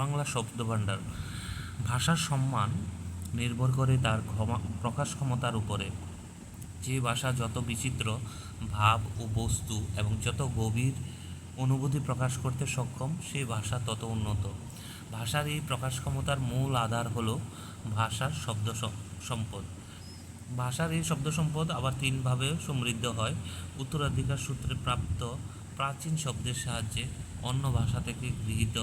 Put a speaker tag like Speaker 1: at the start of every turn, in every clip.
Speaker 1: বাংলা শব্দভাণ্ডার। ভাষার সম্মান নির্ভর করে তার ক্ষমা, প্রকাশ ক্ষমতার উপরে। যে ভাষা যত বিচিত্র ভাব ও বস্তু এবং যত গভীর অনুভূতি প্রকাশ করতে সক্ষম সেই ভাষা তত উন্নত। ভাষার এই প্রকাশ ক্ষমতার মূল আধার হল ভাষার শব্দ সম্পদ। ভাষার এই শব্দ সম্পদ আবার তিনভাবে সমৃদ্ধ হয়। উত্তরাধিকার সূত্রে প্রাপ্ত প্রাচীন শব্দের সাহায্যে অন্য ভাষা থেকে গৃহীত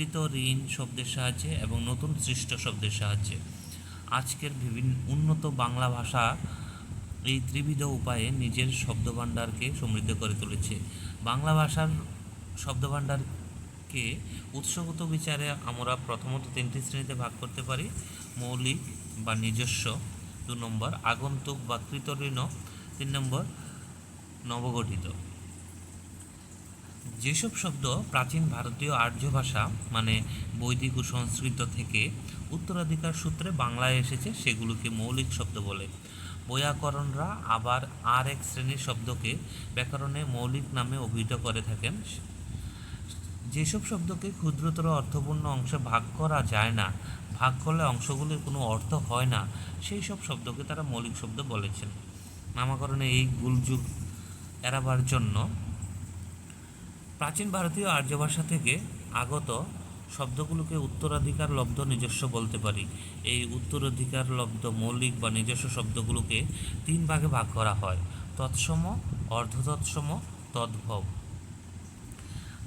Speaker 1: কৃত ঋণ শব্দের সাহায্যে এবং নতুন সৃষ্ট শব্দের সাহায্যে। আজকের বিভিন্ন উন্নত বাংলা ভাষা এই ত্রিবিধ উপায়ে নিজের শব্দভাণ্ডারকে সমৃদ্ধ করে তুলেছে। বাংলা ভাষার শব্দভাণ্ডারকে উৎসগত বিচারে আমরা প্রথমত তিনটি শ্রেণীতে ভাগ করতে পারি। মৌলিক বা নিজস্ব, দু নম্বর, আগন্তুক বা কৃতঋণ, তিন নম্বর, নবগঠিত। যেসব শব্দ প্রাচীন ভারতীয় আর্য ভাষা মানে বৈদিক ও সংস্কৃত থেকে উত্তরাধিকার সূত্রে বাংলায় এসেছে, সেগুলোকে মৌলিক শব্দ বলে। বৈয়াকরণরা আবার আর এক শ্রেণির শব্দকে ব্যাকরণে মৌলিক নামে অভিহিত করে থাকেন। যেসব শব্দকে ক্ষুদ্রতর অর্থপূর্ণ অংশে ভাগ করা যায় না, ভাগ করলে অংশগুলির কোনো অর্থ হয় না, সেই সব শব্দকে তারা মৌলিক শব্দ বলেছেন। নামাকরণে এই গুলযুগ এড়াবার জন্য প্রাচীন ভারতীয় আর্য ভাষা থেকে আগত শব্দগুলোকে উত্তরাধিকার লব্ধ নিজস্ব বলতে পারি। এই উত্তরাধিকার লব্ধ মৌলিক বা নিজস্ব শব্দগুলোকে তিন ভাগে ভাগ করা হয়, তৎসম, অর্ধতৎসম, তদ্ভব।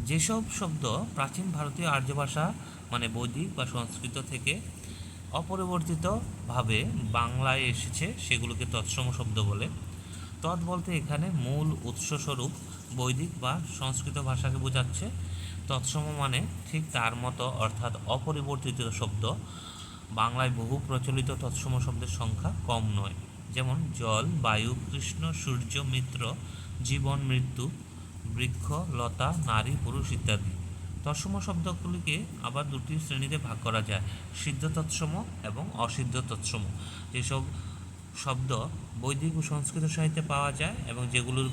Speaker 1: যেসব শব্দ প্রাচীন ভারতীয় আর্য ভাষা মানে বৈদিক বা সংস্কৃত থেকে অপরিবর্তিতভাবে বাংলায় এসেছে, সেগুলোকে তৎসম শব্দ বলে। তৎ বলতে এখানে মূল উৎসস্বরূপ বৈদিক বা সংস্কৃত ভাষাকে বোঝাচ্ছে। তৎসম মানে ঠিক তার মতো অর্থাৎ অপরিবর্তিত শব্দ। বাংলায় বহু প্রচলিত তৎসম শব্দের সংখ্যা কম নয়। যেমন জল, বায়ু, কৃষ্ণ, সূর্য, মিত্র, জীবন, মৃত্যু, বৃক্ষ, লতা, নারী, পুরুষ ইত্যাদি। তৎসম শব্দগুলিকে আবার দুটি শ্রেণীতে ভাগ করা যায়, সিদ্ধ তৎসম এবং অসিদ্ধ তৎসম। যেসব শব্দ বৈদিক ও সংস্কৃত সাহিত্যে পাওয়া যায় এবং যেগুলোর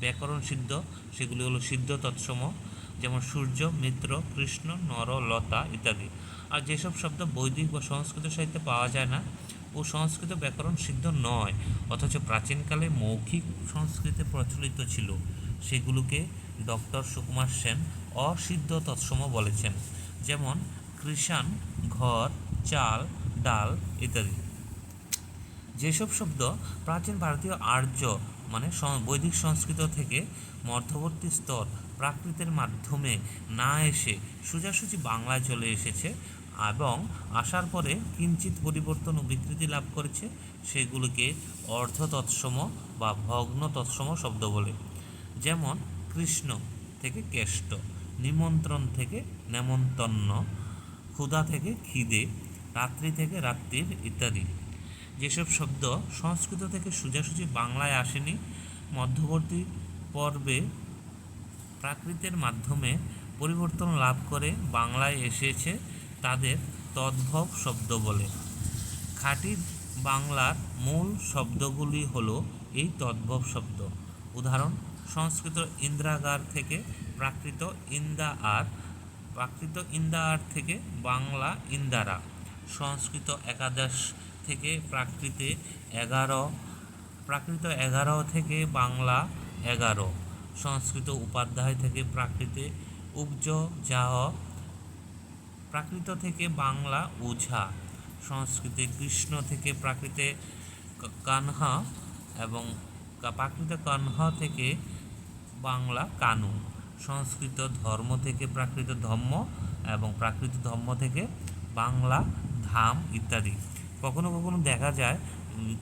Speaker 1: ব্যাকরণ সিদ্ধ, সেগুলি হলো সিদ্ধ, তৎসম, যেমন সূর্য, মিত্র, কৃষ্ণ, নর, লতা ইত্যাদি। আর যেসব শব্দ বৈদিক বা সংস্কৃত সাহিত্যে পাওয়া যায় না, ও সংস্কৃত ব্যাকরণ সিদ্ধ নয়, অথচ প্রাচীনকালে মৌখিক সংস্কৃতে প্রচলিত ছিল। সেগুলোকে ডক্টর সুকুমার সেন অসিদ্ধ তৎসম বলেছেন, যেমন কৃষাণ, ঘর, চাল, ডাল ইত্যাদি। যেসব শব্দ প্রাচীন ভারতীয় আর্য মানে বৈদিক সংস্কৃত থেকে মধ্যবর্তী স্তর প্রাকৃতের মাধ্যমে না এসে সোজাসুজি বাংলায় চলে এসেছে এবং আসার পরে কিঞ্চিত পরিবর্তন ও বিকৃতি লাভ করেছে, সেগুলিকে অর্ধ তৎসম বা ভগ্ন তৎসম শব্দ বলে। যেমন, কৃষ্ণ থেকে কেষ্ট, নিমন্ত্রণ থেকে নেমন্তন্ন, ক্ষুধা থেকে খিদে, রাত্রি থেকে রাত্রির ইত্যাদি। যেসব শব্দ সংস্কৃত থেকে সোজাসুজি বাংলায় আসেনি, মধ্যবর্তী পর্বে প্রাকৃতের মাধ্যমে পরিবর্তন লাভ করে বাংলায় এসেছে তাদের তদ্ভব শব্দ বলে। খাঁটি বাংলার মূল শব্দগুলি হলো এই তদ্ভব শব্দ। উদাহরণ, সংস্কৃত ইন্দ্রাগার থেকে প্রাকৃত ইন্দা আর, প্রাকৃত ইন্দা আর থেকে বাংলা ইন্দারা। সংস্কৃত একাদশ থেকে প্রাকৃতে এগারো, প্রাকৃত এগারো থেকে বাংলা এগারো, সংস্কৃত উপাধ্যায় থেকে প্রাকৃতে উবজ যাহ, প্রাকৃত থেকে বাংলা ওঝা সংস্কৃতে কৃষ্ণ থেকে প্রাকৃতে কানহা এবং প্রাকৃত কানহা থেকে বাংলা কানু, সংস্কৃত ধর্ম থেকে প্রাকৃত ধর্ম এবং প্রাকৃত ধর্ম থেকে বাংলা ধাম ইত্যাদি। কখনো কখনো দেখা যায়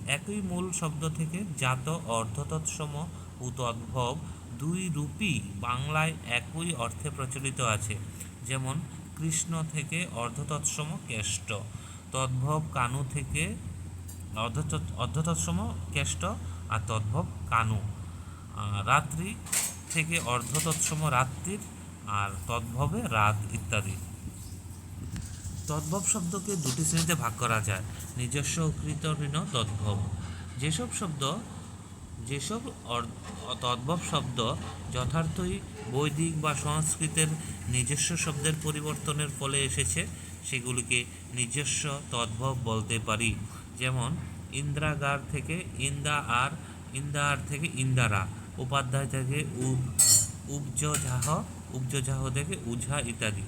Speaker 1: একই মূল শব্দ থেকে জাত অর্ধতৎসম ও তদ্ভব দুই রূপই বাংলায় একই অর্থে প্রচলিত আছে। যেমন, কৃষ্ণ থেকে অর্ধতৎসম কেষ্ট। তদ্ভব কানু থেকে অর্ধত- অর্ধতৎসম কেষ্ট আর তদ্ভব কানু। রাত্রি থেকে অর্ধতৎসম রাত্রির আর তদ্ভবে রাত ইত্যাদি। তদ্ভব শব্দকে দুটি শ্রেণীতে ভাগ করা যায়, নিজস্ব কৃত ঋণ তদ্ভব। যেসব শব্দ, যেসব তদ্ভব শব্দ যথার্থই বৈদিক বা সংস্কৃতের নিজস্ব শব্দের পরিবর্তনের ফলে এসেছে, সেগুলিকে নিজস্ব তদ্ভব বলতে পারি। যেমন, ইন্দ্রাগার থেকে ইন্দা আর ইন্দা আর থেকে ইন্দারা, উপাধ্যায় থেকে উব উপজাহ উপজাহ থেকে উঝা ইত্যাদি।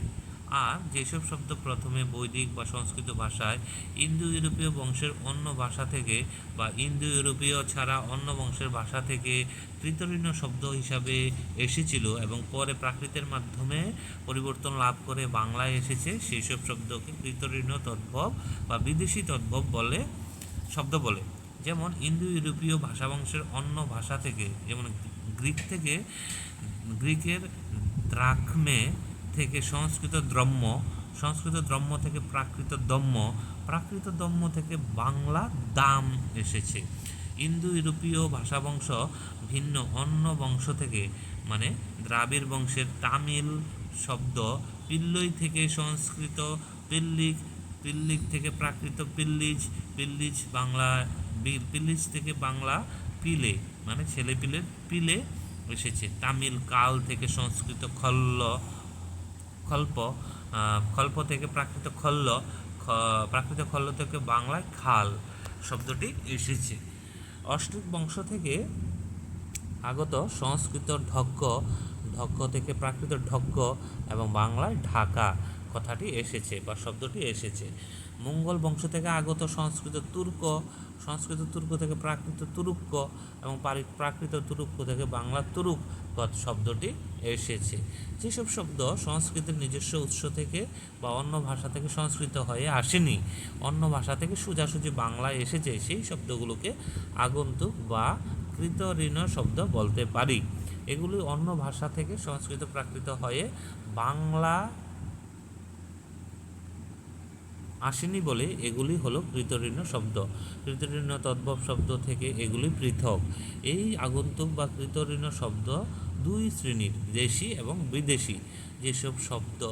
Speaker 1: আর যেসব শব্দ প্রথমে বৈদিক বা সংস্কৃত ভাষায় ইন্দো ইউরোপীয় বংশের অন্য ভাষা থেকে বা ইন্দো ইউরোপীয় ছাড়া অন্য বংশের ভাষা থেকে কৃতঋণ শব্দ হিসাবে এসেছিল এবং পরে প্রাকৃতের মাধ্যমে পরিবর্তন লাভ করে বাংলায় এসেছে সেই সব শব্দকে কৃতঋণ তদ্ভব বা বিদেশি তদ্ভব বলে, শব্দ বলে। যেমন ইন্দো ইউরোপীয় ভাষাবংশের অন্য ভাষা থেকে, যেমন গ্রিক থেকে, গ্রিকের দ্রাখমে থেকে সংস্কৃত দ্রম্য সংস্কৃত দ্রম্য থেকে প্রাকৃত দম্য প্রাকৃত দম্য থেকে বাংলা দাম এসেছে। ইন্দো ইউরোপীয় ভাষাবংশ ভিন্ন অন্য বংশ থেকে মানে দ্রাবিড় বংশের তামিল শব্দ পিল্লই থেকে সংস্কৃত পিল্লিক পিল্লিক থেকে প্রাকৃত পিল্লিজ পিল্লিজ বাংলা পিল্লিজ থেকে বাংলা পিলে মানে ছেলে পিলের পিলে এসেছে। তামিল কাল থেকে সংস্কৃত খল্ল খল্প খল্প থেকে প্রাকৃত খল্ল প্রাকৃত খল্ল থেকে বাংলায় খাল শব্দটি এসেছে। অষ্ট্রিক বংশ থেকে আগত সংস্কৃত ঢক্ক ঢক্ক থেকে প্রাকৃত ঢক্ক এবং বাংলায় ঢাকা কথাটি এসেছে বা শব্দটি এসেছে। মঙ্গল বংশ থেকে আগত সংস্কৃত তুর্ক সংস্কৃত তুর্ক থেকে প্রাকৃত তুরুক্ক এবং পারি- প্রাকৃত তুরুক্ক থেকে বাংলা তুরুক পদ শব্দটি এসেছে। যেসব শব্দ সংস্কৃতের নিজস্ব উৎস থেকে বা অন্য ভাষা থেকে সংস্কৃত হয়ে আসেনি, অন্য ভাষা থেকে সোজাসুজি বাংলায় এসেছে, সেই শব্দগুলোকে আগন্তুক বা কৃতঋণ শব্দ বলতে পারি। এগুলি অন্য ভাষা থেকে সংস্কৃত প্রাকৃত হয়ে বাংলা আসেনি বলে এগুলি হলো কৃতঋণ শব্দ। কৃতঋণ তদ্ভব শব্দ থেকে এগুলি পৃথক। এই আগন্তুক বা কৃতঋণ শব্দ দুই শ্রেণির, দেশি এবং বিদেশি। যেসব শব্দ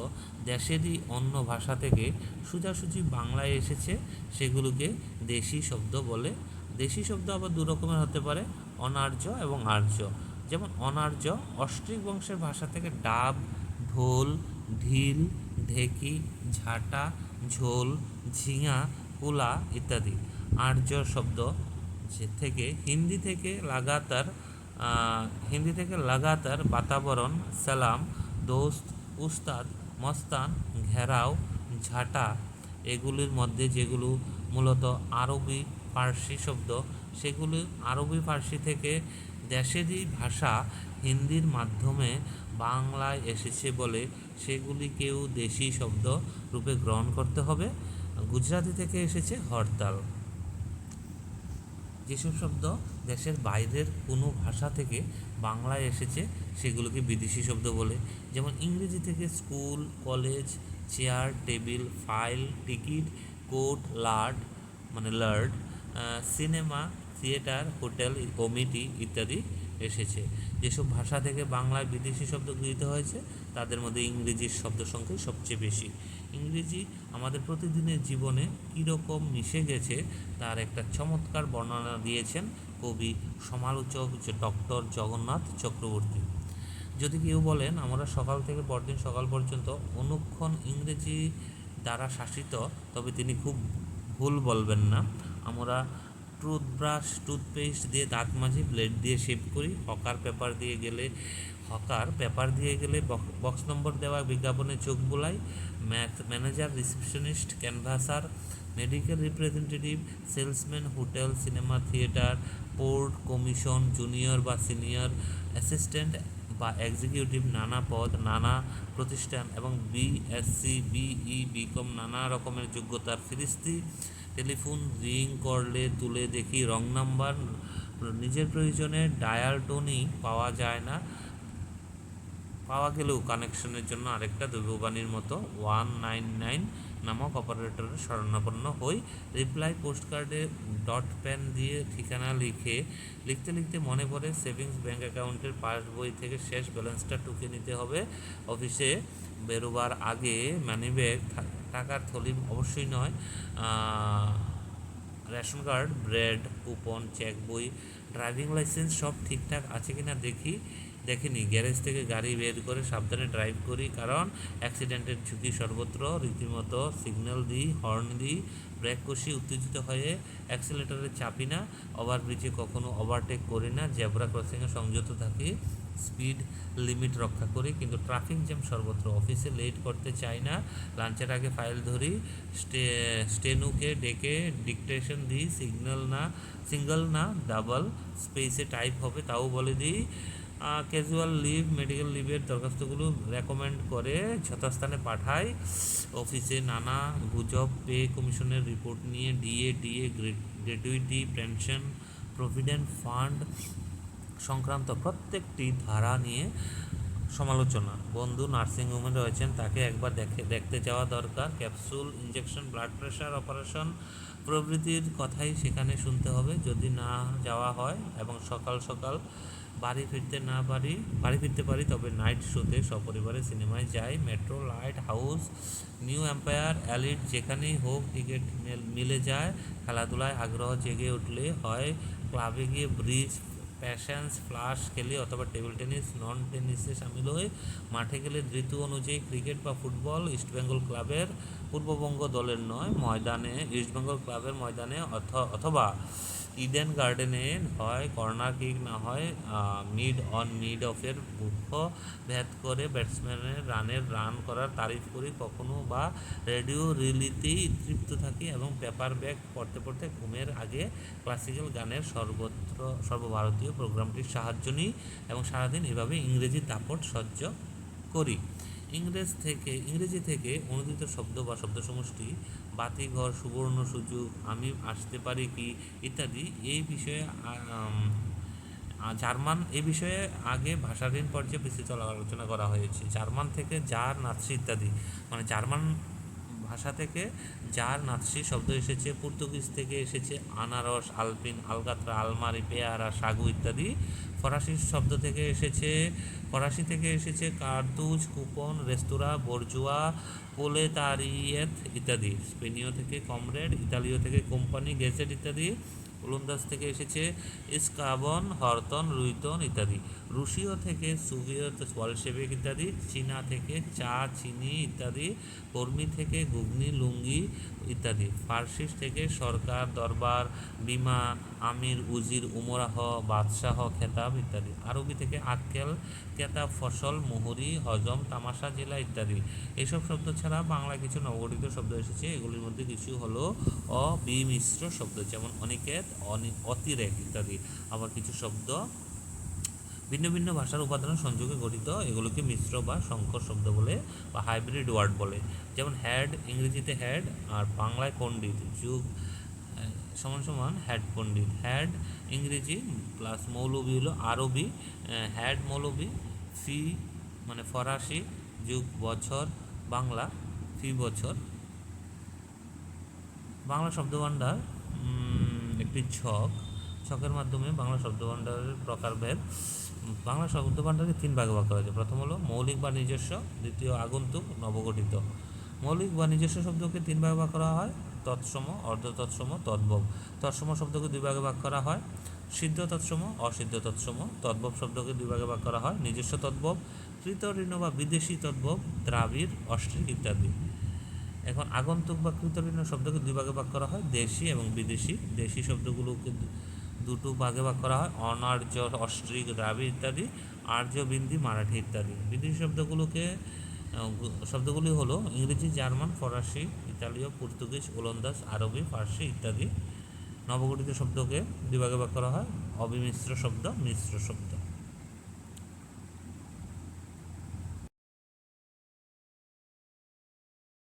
Speaker 1: দেশেরই অন্য ভাষা থেকে সোজাসুজি বাংলায় এসেছে, সেগুলোকে দেশি শব্দ বলে। দেশি শব্দ আবার দু রকমের হতে পারে, অনার্য এবং আর্য। যেমন অনার্য অস্ট্রিক বংশের ভাষা থেকে ডাব, ঢোল, ঢিল, ঢেকি, ঝাঁটা ঝোল, ঝিঙা কুলা ইত্যাদি। আর্য শব্দ থেকে হিন্দি থেকে লাগাতার হিন্দি থেকে লাগাতার বাতাবরণ, সালাম, দোস্ত, উস্তাদ, মস্তান, ঘেরাও, ঝাঁটা, এগুলির মধ্যে যেগুলো মূলত আরবি ফার্সি শব্দ, সেগুলি আরবি ফার্সি থেকে দেশেরই ভাষা হিন্দির মাধ্যমে বাংলায় এসেছে বলে সেগুলিকেও দেশি শব্দ রূপে গ্রহণ করতে হবে। গুজরাটি থেকে এসেছে হরতাল। যেসব শব্দ দেশের বাইরের কোনো ভাষা থেকে বাংলায় এসেছে, সেগুলোকে বিদেশি শব্দ বলে। যেমন ইংরেজি থেকে school, college, chair, table, file, ticket court lord মানে lord cinema, theatre, hotel, committee ইত্যাদি এসেছে। যেসব ভাষা থেকে বাংলায় বিদেশি শব্দ গৃহীত হয়েছে, তাদের মধ্যে ইংরেজির শব্দ সংখ্যাই সবচেয়ে বেশি। ইংরেজি আমাদের প্রতিদিনের জীবনে কীরকম মিশে গেছে, তার একটা চমৎকার বর্ণনা দিয়েছেন কবি, সমালোচক ডক্টর জগন্নাথ চক্রবর্তী। যদি কেউ বলেন, আমরা সকাল থেকে পরদিন সকাল পর্যন্ত অনুক্ষণ ইংরেজি দ্বারা শাসিত, তবে তিনি খুব ভুল বলবেন না। আমরা টুথব্রাশ টুথপেস্ট দিয়ে দাঁত মাজি ব্লেড দিয়ে শেভ করি। হকার পেপার দিয়ে গেলে হকার, পেপার দিয়ে গেলে বক- বক্স নম্বর দেওয়া, বিজ্ঞাপনে চোখ বোলাই math manager receptionist canvasser medical representative salesman hotel cinema theatre port commission junior বা সিনিয়র অ্যাসিস্ট্যান্ট বা এক্সিকিউটিভ নানা পদ, নানা প্রতিষ্ঠান এবং বিএসসি বিই বিকম নানা রকমের যোগ্যতার ফিরিস্তি টেলিফোন রিং করলে তুলে দেখি রং নাম্বার। নিজের প্রয়োজনে ডায়াল টোনই পাওয়া যায় না। পাওয়া গেলেও কানেকশনের জন্য আরেকটা দৈববাণীর মতো ওয়ান নাইন নাইন নামক অপারেটরের শরণাপন্ন হই। রিপ্লাই পোস্ট কার্ডে ডট পেন দিয়ে ঠিকানা লিখে, লিখতে লিখতে মনে পড়ে সেভিংস ব্যাঙ্ক অ্যাকাউন্টের পাসবই থেকে শেষ ব্যালেন্সটা টুকে নিতে হবে। অফিসে বেরোবার আগে মানিব্যাগ টাকার থলি অবশ্যই নয়। Ration card, bread, coupon, cheque বই, ড্রাইভিং লাইসেন্স সব ঠিকঠাক আছে কিনা দেখি দেখিনি গ্যারেজ থেকে গাড়ি বের করে সাবধানে ড্রাইভ করি, কারণ অ্যাক্সিডেন্টের ঝুঁকি সর্বত্র। রীতিমতো সিগন্যাল দিই, হর্ন দিই, ব্রেক কষি, উত্তেজিত হয়ে অ্যাক্সিলেটারে চাপি না। ওভারব্রিজে কখনো ওভারটেক করি না। জেব্রা ক্রসিংয়ে সংযত থাকি। স্পিড লিমিট রক্ষা করি, কিন্তু ট্রাফিক জ্যাম সর্বত্র। অফিসে লেট করতে চাই না। লাঞ্চের আগে ফাইল ধরি। স্টে, স্টেনুকে ডেকে ডিকটেশন দিই, সিগন্যাল না, সিঙ্গেল না, ডাবল স্পেসে টাইপ হবে, তাও বলে দিই। ক্যাজুয়াল লিভ, মেডিকেল লিভের দরখাস্তগুলো রেকমেন্ড করে যথাস্থানে পাঠাই। অফিসে নানা গুজব, পে কমিশনের রিপোর্ট নিয়ে, DA DA gratuity pension, provident fund সংক্রান্ত প্রত্যেকটি ধারা নিয়ে সমালোচনা। বন্ধু নার্সিংহোমে রয়েছেন, তাকে একবার দেখে, দেখতে যাওয়া দরকার। Capsule injection blood pressure, operation প্রভৃতির কথাই সেখানে শুনতে হবে। যদি না যাওয়া হয় এবং সকাল সকাল বাড়ি ফিরতে না পারি, বাড়ি ফিরতে পারি, তবে নাইট শোতে সপরিবারে সিনেমায় যাই। Metro, Lighthouse, New Empire, Elite, যেখানেই হোক টিকিট মিলে যায়। খেলাধুলায় আগ্রহ জেগে উঠলে হয়। ক্লাবে গিয়ে ব্রিজ প্যাশন্স ফ্লাশ খেলি অথবা টেবিল টেনিস নন টেনিসে সামিল হয়ে মাঠে গেলে ঋতু অনুযায়ী ক্রিকেট বা ফুটবল ইস্টবেঙ্গল ক্লাবের পূর্ববঙ্গ দলের নয়, ময়দানে ইস্টবেঙ্গল ক্লাবের ময়দানে অথ- অথবা ইডেন গার্ডেনে হয় কর্নার কিক না হয় মিড অন মিড অফের বুদ্ধ ভেদ করে ব্যাটসম্যানের রানের রান করার তারিফ করি কখনো বা রেডিও রিলিতেই তৃপ্ত থাকি এবং পেপার ব্যাগ পড়তে পড়তে ঘুমের আগে ক্লাসিক্যাল গানের সর্বত্র, সর্বভারতীয় প্রোগ্রামটির সাহায্য নিই এবং সারাদিন এভাবে ইংরেজি দাপট সহ্য করি। ইংরেজ থেকে, ইংরেজি থেকে অনুদিত শব্দ বা শব্দ সমষ্টি বাতিঘর, সুবর্ণ সুযোগ, আমি আসতে পারি কি ইত্যাদি, এই বিষয়ে জার্মান এ বিষয়ে আগে ভাষাধীন পর্যায়ে বিস্তৃত আলোচনা করা হয়েছে। জার্মান থেকে জার নাৎসি ইত্যাদি মানে জার্মান ভাষা থেকে যার নাৎসি শব্দ এসেছে, পর্তুগিজ থেকে এসেছে আনারস, আলপিন, আলকাতরা, আলমারি, পেয়ারা, সাগু ইত্যাদি। ফরাসি শব্দ থেকে এসেছে, ফরাসি থেকে এসেছে কার্তুজ, কুপন, রেস্তোরাঁ, বর্জুয়া, পোলেতারিয়েত ইত্যাদি। স্পেনীয় থেকে কমরেড, ইতালীয় থেকে কোম্পানি, গেজেট ইত্যাদি। ওলন্দাজ থেকে এসেছে স্কাবন হরতন, রুইতন ইত্যাদি। রুশীয় থেকে সুভিয়ত বলশেবিক ইত্যাদি। চীনা থেকে চা, চিনি ইত্যাদি। কর্মী থেকে ঘুগনি, লুঙ্গি ইত্যাদি। ফার্সিস থেকে সরকার, দরবার, বিমা আমির, উজির, উমরাহ, বাদশাহ, খেতাব ইত্যাদি। আরবি থেকে আক্কেল কেতাব, ফসল, মুহুরি, হজম, তামাশা, জেলা ইত্যাদি। এইসব শব্দ ছাড়া বাংলা কিছু নবগঠিত শব্দ এসেছে। এগুলির মধ্যে কিছু হলো অবিমিশ্র শব্দ, যেমন অনিকেত, অনি- অতিরেক ইত্যাদি। আবার কিছু শব্দ ভিন্ন ভিন্ন ভাষার উপাদান সংযোগে গঠিত। এগুলোকে মিশ্র বা সংকর শব্দ বলে বা হাইব্রিড ওয়ার্ড বলে। যেমন হ্যাড ইংরেজিতে হ্যাড আর বাংলায় পণ্ডিত যুগ সমান সমান হ্যাড পণ্ডিত। হ্যাড ইংরেজি প্লাস মৌলবী হলো আরবি হ্যাড মৌলবী ফি মানে ফরাসি যুগ, বছর, বাংলা ফি বছর। বাংলা শব্দভাণ্ডার একটি ছক। ছকের মাধ্যমে বাংলা শব্দভাণ্ডারের প্রকারভেদ। বাংলা শব্দভাণ্ডারকে তিন ভাগে ভাগ করা হয়েছে। প্রথম হলো মৌলিক বা নিজস্ব, দ্বিতীয় আগন্তুক, নবগঠিত। মৌলিক বা নিজস্ব শব্দকে তিন ভাগে ভাগ করা হয়। তৎসম, অর্ধ তৎসম, তদ্ভব। তৎসম শব্দকে দুই ভাগে করা হয়। সিদ্ধ তৎসম, অসিদ্ধ তৎসম। তদ্ভব শব্দকে দুই ভাগে করা হয়। নিজস্ব তদ্ভব, কৃতঋণ বা বিদেশি তদ্ভব, দ্রাবিড় অস্ট্রিক ইত্যাদি। এখন আগন্তুক বা কৃতঋণ শব্দকে দুই ভাগে ভাগ করা হয়। দেশি এবং বিদেশি। দেশি শব্দগুলোকে দুটো ভাগে ভাগ করা হয়। অনার্য অস্ট্রিক দ্রাবিড় ইত্যাদি। আর্য, বিন্দি, মারাঠি ইত্যাদি। বিদেশি শব্দগুলোকে শব্দগুলি হলো ইংরেজি, জার্মান, ফরাসি ইতালীয়, পর্তুগিজ, ওলন্দাজ, আরবি, ফার্সি ইত্যাদি নবগঠিত শব্দকে দুভাগে ভাগ করা হয়। অবিমিশ্র শব্দ, মিশ্র শব্দ।